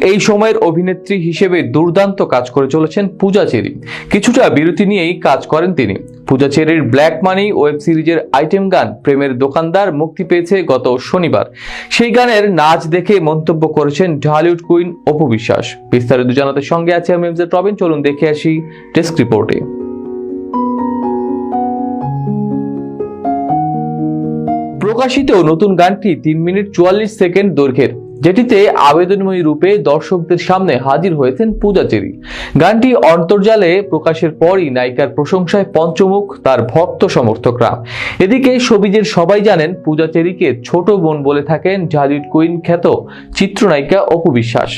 এই সময়ের অভিনেত্রী হিসেবে দুর্দান্ত কাজ করে চলেছেন পূজা চেরি। কিছুটা বিরতি নিয়েই কাজ করেন তিনি। পূজা চেরির ব্ল্যাক মানি ওয়েব সিরিজের আইটেম গান প্রেমের দোকানদার মুক্তি পেয়েছে গত শনিবার। সেই গানের নাচ দেখে মন্তব্য করেছেন ঢালিউড কুইন অপু বিশ্বাস। বিস্তারিত জানাতে সঙ্গে আছে আমি রবিন চলুন দেখে আসি ডেস্ক রিপোর্টে। প্রকাশিত নতুন গানটি তিন মিনিট চুয়াল্লিশ সেকেন্ড দৈর্ঘ্যের। যেটিতে আবেদনময়ী রূপে দর্শকদের সামনে হাজির হয়েছেন পূজা চেরি গানটি অন্তর্জালে প্রকাশের পরই নায়িকার প্রশংসায় পঞ্চমুখ, তার ভক্ত সমর্থকরা। এদিকে সবিজের সবাই জানেন পূজা চেরিকে ছোট বোন বলে থাকেন ঢালিউড কুইন খ্যাত চিত্রনায়িকা অপু বিশ্বাস।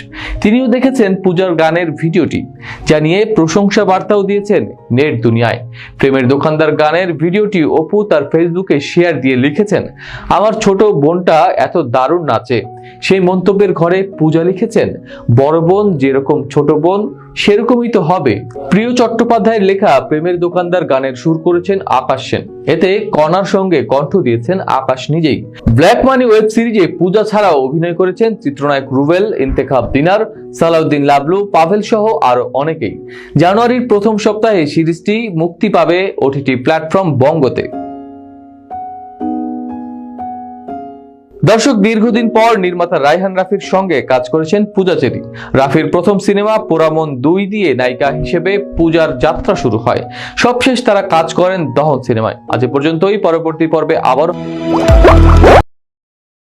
তিনিও দেখেছেন পূজার গানের ভিডিওটি, যা নিয়ে প্রশংসা বার্তাও দিয়েছেন নেট দুনিয়ায়। প্রেমের দোকানদার গানের ভিডিওটি অপু তার ফেসবুকে শেয়ার দিয়ে লিখেছেন, আমার ছোট বোনটা এত দারুণ নাচে। সেই মন্তব্যের ঘরে পূজা লিখেছেন, বড় বোন যেরকম ছোট বোন, সেরকমই তো হবে। প্রিয় চট্টোপাধ্যায়ের লেখা প্রেমের দোকানদার গানের সুর করেছেন আকাশ সেন। এতে কণার সঙ্গে কণ্ঠ দিয়েছেন আকাশ নিজেই। ব্ল্যাক মানি ওয়েব সিরিজে পূজা ছাড়াও অভিনয় করেছেন চিত্রনায়ক রুবেল, ইন্তেখাব দিনার, সালাউদ্দিন লাবলু, পাভেল সহ আরও অনেকেই। জানুয়ারির প্রথম সপ্তাহে সিরিজটি মুক্তি পাবে ওটিটি প্ল্যাটফর্ম বঙ্গতে। দর্শক, দীর্ঘদিন পর নির্মাতা রায়হান রাফির সঙ্গে কাজ করেছেন পূজা চেরি। রাফির প্রথম সিনেমা পোরামন দুই দিয়ে নায়িকা হিসেবে পূজার যাত্রা শুরু হয়। সবশেষ তারা কাজ করেন দহন সিনেমায়। আজ পর্যন্তই, পরবর্তী পর্বে আবার